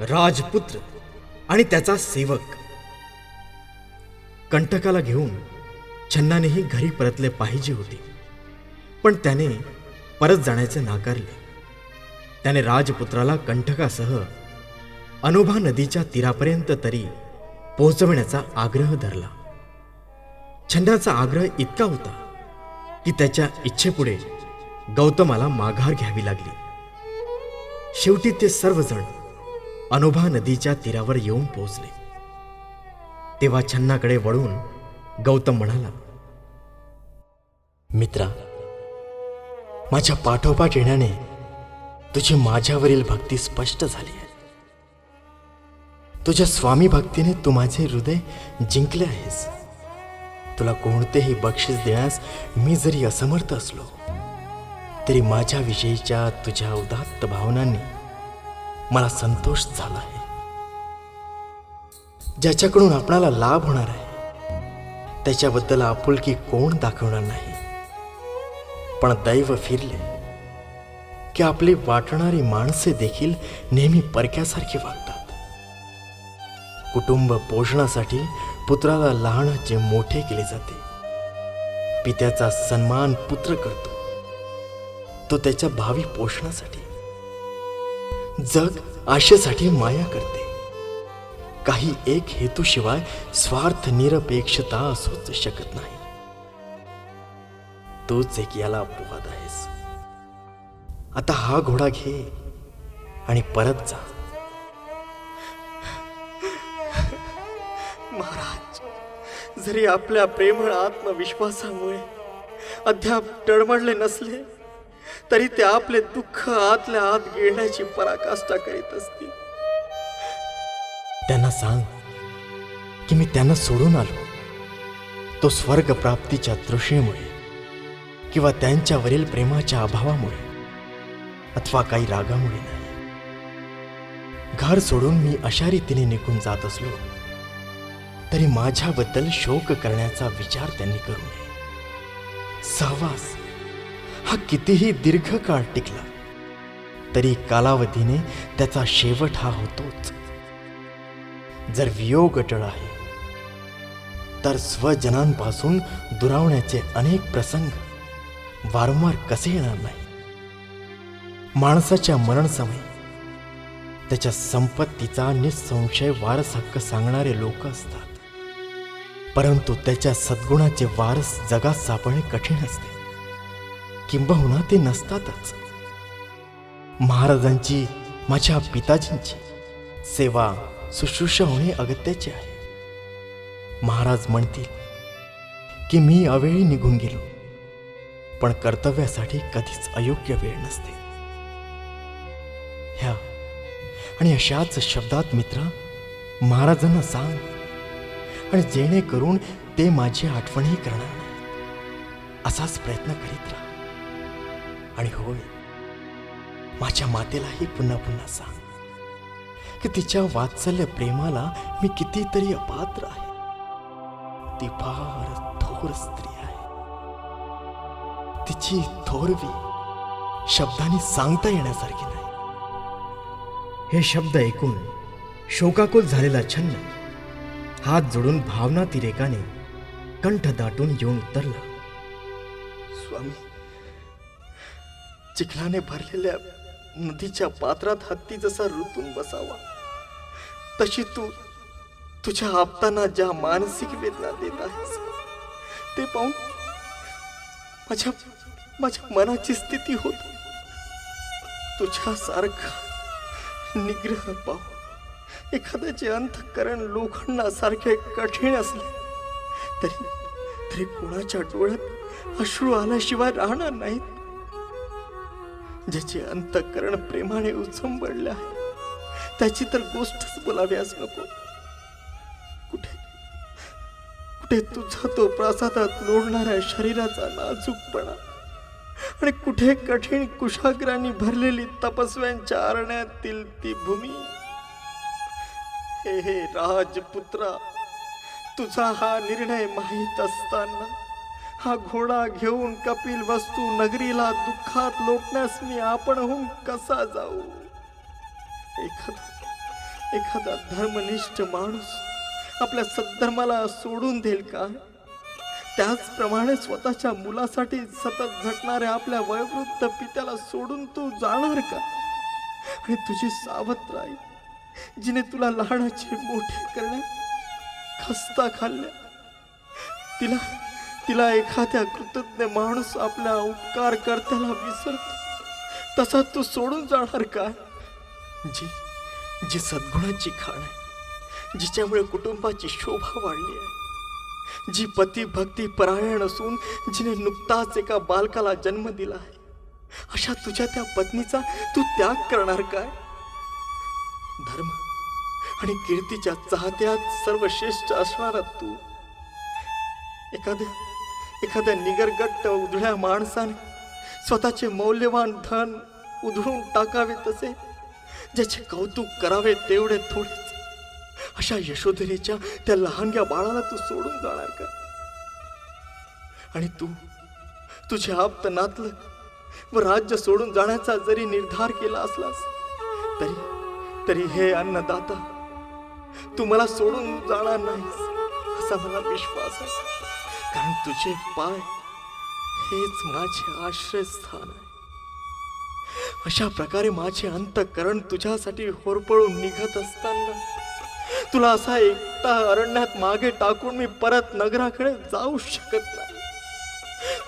राजपुत्र आणि त्याचा सेवक. कंटकाला घेऊन छन्नानेही घरी परतले पाहिजे होते. पण त्याने परत जाण्याचे नाकारले. त्याने राजपुत्राला कंठकासह अनोभा नदीच्या तीरापर्यंत तरी पोहोचवण्याचा आग्रह धरला. छन्नाचा आग्रह इतका होता की त्याच्या इच्छेपुढे गौतमाला माघार घ्यावी लागली. शेवटी ते सर्वजण अनुभा नदीच्या तीरावर येऊन पोहोचले. तेव्हा छन्नाकडे वळून गौतम म्हणाला मित्रा माझ्या पाठोपाठ येण्याने तुझी माझ्यावरील भक्ती स्पष्ट झाली आहे. तुझ्या स्वामी भक्तीने तू माझे हृदय जिंकले आहेस. तुला कोणतेही बक्षीस देण्यास मी जरी असमर्थ असलो तरी माझ्याविषयीच्या तुझ्या उदात्त भावनांनी मला संतोष झाला आहे. ज्याच्याकडून आपणाला लाभ होणार आहे त्याच्याबद्दल आपुलकी कोण दाखवणार नाही. पण दैव फिरले की आपली वाटणारी माणसे देखील नेहमी परक्यासारखी वागतात. कुटुंब पोषणासाठी पुत्राला लहानाचे मोठे केले जाते. पित्याचा सन्मान पुत्र करतो. तो त्याच्या भावी पोषणासाठी जग आशेसाठी माया करते. काही एक हेतूशिवाय स्वार्थ निरपेक्षता असूच शकत नाही. तूच एक याला अपवाद आहेस. आता हा घोडा घे आणि परत जा. महाराज जरी आपल्या प्रेमळ आत्मविश्वासामुळे अद्याप टळमळले नसले तरी ते आपले दुःख आतल्या आत घेण्याची पराकाष्ठा करीत असतील. त्यांना सांग की मी त्यांना सोडून आलो. तो स्वर्ग प्राप्तीच्या तृषेमुळे किंवा त्यांच्यावरील प्रेमाच्या अभावामुळे अथवा काही रागामुळे नाही. घर सोडून मी अशा रीतीने निघून जात असलो तरी माझ्याबद्दल शोक करण्याचा विचार त्यांनी करू नये. सहवास हा कितीही दीर्घ काळ टिकला तरी कालावधीने त्याचा शेवट हा होतोच. जर वियोग अटळ आहे तर स्वजनांपासून दुरावण्याचे अनेक प्रसंग वारंवार कसे येणार नाही माणसाच्या मरणसमयी त्याच्या संपत्तीचा निसंशय वारस हक्क सांगणारे लोक असतात परंतु त्याच्या सद्गुणाचे वारस जगात सापडणे कठीण असते. किंबहुना ते नसतातच. महाराजांची माझ्या पिताजींची सेवा शुश्रूषा होणे अगत्याचे आहे. महाराज म्हणतील की मी अवेळी निघून गेलो पण कर्तव्यासाठी कधीच अयोग्य वेळ नसते. ह्या आणि अशाच शब्दात मित्रा महाराजांना सांग आणि जेणेकरून ते माझी आठवणही करणार नाही असाच प्रयत्न करीत राहा. आणि होय माझ्या मातेलाही पुन्हा पुन्हा सांग की तिच्या वात्सल्य प्रेमाला मी कितीतरी अपात्र आहे. ती फार थोर स्त्री आहे. तिची थोरवी शब्दांनी सांगता येण्यासारखी नाही. हे शब्द ऐकून शोकाकुल झालेला छन्न हात जोडून भावनातिरेकाने कंठ दाटून येऊन उतरला. स्वामी चिखलाने भरलेल्या नदीच्या पात्रात हत्ती जसा ऋतून बसावा तशी तू तुझ्या आपताना ज्या मानसिक वेदना देत आहेस ते पाहून माझ्या माझ्या मनाची स्थिती होत. तुझ्यासारखा निग्रह पाहू एखाद्याचे अंतकरण लोखंडासारखे कठीण असले तरी तरी कोणाच्या डोळ्यात अश्रू आल्याशिवाय राहणार नाहीत. ज्याचे अंतकरण प्रेमाने उचंबडले आहे. त्याची तर गोष्टच बोलाव्यास नको. कुठे कुठे तुझा तो प्रासादात लोढणाऱ्या शरीराचा नाजूकपणा आणि कुठे कठीण कुशाग्रांनी भरलेली तपस्व्यांच्या आरण्यातील ती भूमी? हे हे राजपुत्रा तुझा हा निर्णय माहीत असताना हा घोडा घेऊन कपिल वस्तू नगरीला दुःखात लोटण्यास मी आपणहून कसा जाऊ? एखादा एखादा धर्मनिष्ठ माणूस आपल्या सद्धर्माला सोडून देईल का? त्याचप्रमाणे स्वतःच्या मुलासाठी सतत झटणाऱ्या आपल्या वयोवृद्ध पित्याला सोडून तू जाणार का? आणि तुझी सावत्र आई जिने तुला लहानाचे मोठे करण्या खस्ता खाल्ल्या तिला तिला एखाद्या कृतज्ञ माणूस आपल्या उपकार करताना विसरतो. तसा तू सोडून जाणार का जी जी सद्गुणाची खाण आहे जिच्यामुळे कुटुंबाची शोभा वाढली आहे. जी पती भक्ती परायण असून जिने नुकताच एका बालकाला जन्म दिला आहे अशा तुझ्या त्या पत्नीचा तू त्याग करणार काय? धर्म आणि कीर्तीच्या चाहत्यात सर्वश्रेष्ठ असणारा तू एखाद्या एखाद्या निगरगट्ट उधळ्या माणसाने स्वतःचे मौल्यवान धन उधळून टाकावे तसे ज्याचे कौतुक करावे तेवढे थोडेच. अशा यशोधरेच्या त्या लहानग्या बाळाला तू सोडून जाणार का? आणि तू तुझे आप्त नातलं व राज्य सोडून जाण्याचा जरी निर्धार केला असलास तरी तरी हे अन्नदाता तू मला सोडून जाणार नाहीस असा मला विश्वास आहे. कारण तुझे पाय हेच माझे आश्रयस्थान आहे. अशा प्रकारे माझे अंतकरण तुझ्यासाठी होरपळून निघत असताना तुला असा एकटा अरण्यात मागे टाकून मी परत नगराकडे जाऊ शकत नाही.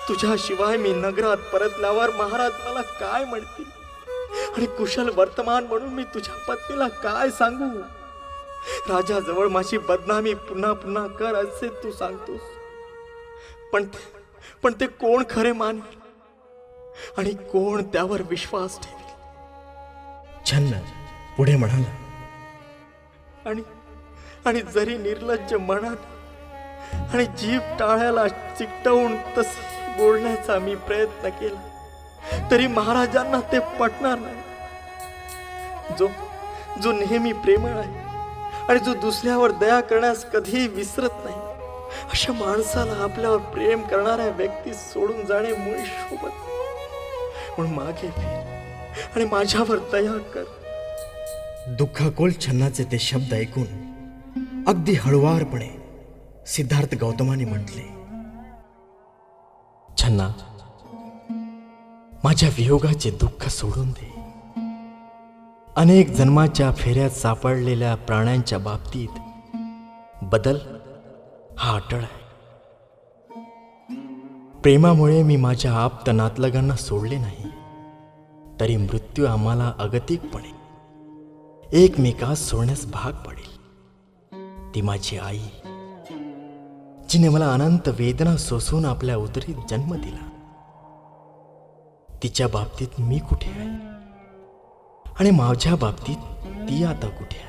तुझ्याशिवाय मी नगरात परतल्यावर महाराज मला काय म्हणतील? आणि कुशल वर्तमान म्हणून मी तुझ्या पत्नीला काय सांगू? राजाजवळ माझी बदनामी पुन्हा पुन्हा कर असे तू सांगतोस. पण पण ते कोण खरे मानेल आणि कोण त्यावर विश्वास ठेवेल? छन्न पुढे म्हणाला. आणि आणि जरी निर्लज्ज मनात आणि जीभ टाळ्याला चिकटवून तसे बोलण्याचा मी प्रयत्न केला तरी महाराजांना ते पटणार नाही. जो जो नेहमी प्रेमळ आहे आणि जो दुसऱ्यावर दया करण्यास कधीही विसरत नाही अशा माणसाला आपल्यावर प्रेम करणाऱ्या व्यक्ती सोडून जाणे मुळी शोभत. म्हणून मागे फिर आणि माझ्यावर दया कर दुःखाकोल छन्नाचे ते शब्द ऐकून अगदी हळुवारपणे सिद्धार्थ गौतमाने म्हटले छन्ना माझ्या वियोगाचे दुःख सोडून दे अनेक जन्माच्या फेऱ्यात सापडलेल्या प्राण्यांच्या बाबतीत बदल हा अटळ आहे. प्रेमामुळे मी माझ्या आप्त नातलगांना सोडले नाही तरी मृत्यू आम्हाला अगतिकपणे एकमेकास सोडण्यास भाग पडेल. ती माझी आई जिने मला अनंत वेदना सोसून आपल्या उदरीत जन्म दिला. तिच्या बाबतीत मी कुठे आहे? आणि माझ्या बाबतीत ती आता कुठे आहे?